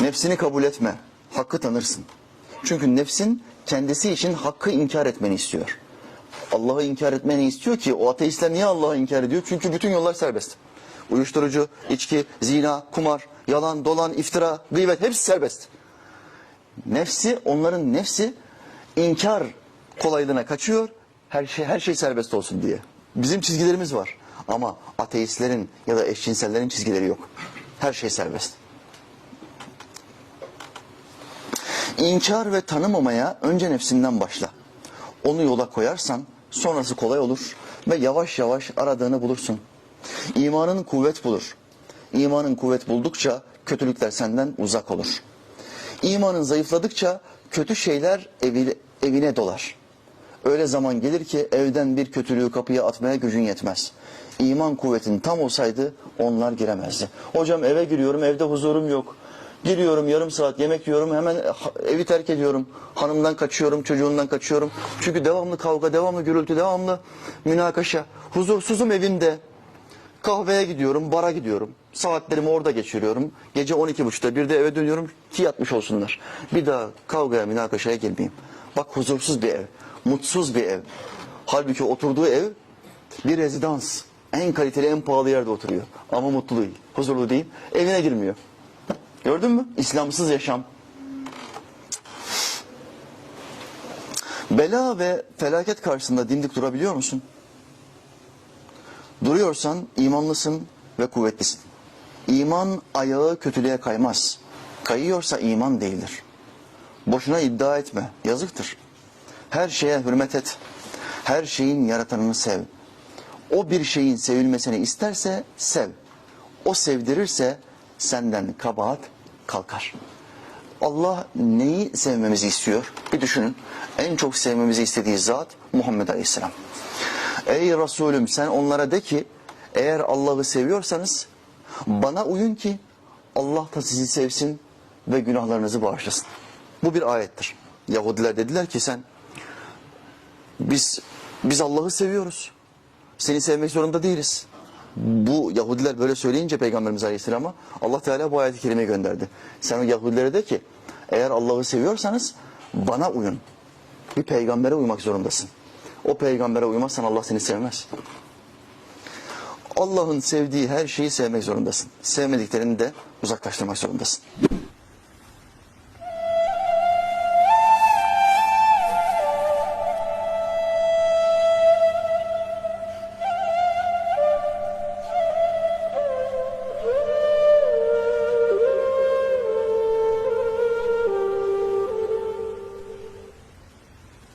Nefsini kabul etme. Hakkı tanırsın. Çünkü nefsin kendisi için hakkı inkar etmeni istiyor. Allah'ı inkar etmeni istiyor ki o ateistler niye Allah'ı inkar ediyor? Çünkü bütün yollar serbest. Uyuşturucu, içki, zina, kumar, yalan, dolan, iftira, gıybet hepsi serbest. Nefsi, onların nefsi inkar kolaylığına kaçıyor. Her şey her şey serbest olsun diye. Bizim çizgilerimiz var. Ama ateistlerin ya da eşcinsellerin çizgileri yok. Her şey serbest. İnkar ve tanımamaya önce nefsinden başla. Onu yola koyarsan sonrası kolay olur ve yavaş yavaş aradığını bulursun. İmanın kuvvet bulur. İmanın kuvvet buldukça kötülükler senden uzak olur. İmanın zayıfladıkça kötü şeyler evi- evine dolar. Öyle zaman gelir ki evden bir kötülüğü kapıya atmaya gücün yetmez. İman kuvvetin tam olsaydı onlar giremezdi. Hocam eve giriyorum evde huzurum yok. Giriyorum yarım saat yemek yiyorum hemen evi terk ediyorum. Hanımdan kaçıyorum çocuğundan kaçıyorum. Çünkü devamlı kavga devamlı gürültü devamlı münakaşa. Huzursuzum evimde. Kahveye gidiyorum, bara gidiyorum. Saatlerimi orada geçiriyorum. Gece 12.30'da bir de eve dönüyorum ki yatmış olsunlar. Bir daha kavgaya, münakaşaya girmeyeyim. Bak huzursuz bir ev, mutsuz bir ev. Halbuki oturduğu ev bir rezidans. En kaliteli, en pahalı yerde oturuyor. Ama mutlu değil, huzurlu değil. Evine girmiyor. Gördün mü? İslamsız yaşam. Bela ve felaket karşısında dimdik durabiliyor musun? Duruyorsan imanlısın ve kuvvetlisin. İman ayağı kötülüğe kaymaz. Kayıyorsa iman değildir. Boşuna iddia etme. Yazıktır. Her şeye hürmet et. Her şeyin yaratanını sev. O bir şeyin sevilmesini isterse sev. O sevdirirse senden kabahat kalkar. Allah neyi sevmemizi istiyor? Bir düşünün. En çok sevmemizi istediği zat Muhammed Aleyhisselam. Ey Resulüm sen onlara de ki eğer Allah'ı seviyorsanız bana uyun ki Allah da sizi sevsin ve günahlarınızı bağışlasın. Bu bir ayettir. Yahudiler dediler ki sen biz biz Allah'ı seviyoruz. Seni sevmek zorunda değiliz. Bu Yahudiler böyle söyleyince Peygamberimiz Aleyhisselam'a Allah Teala bu ayet-i kerime gönderdi. Sen Yahudilere de ki eğer Allah'ı seviyorsanız bana uyun. Bir peygambere uymak zorundasın. O peygambere uymazsan Allah seni sevmez. Allah'ın sevdiği her şeyi sevmek zorundasın. Sevmediklerini de uzaklaştırmak zorundasın.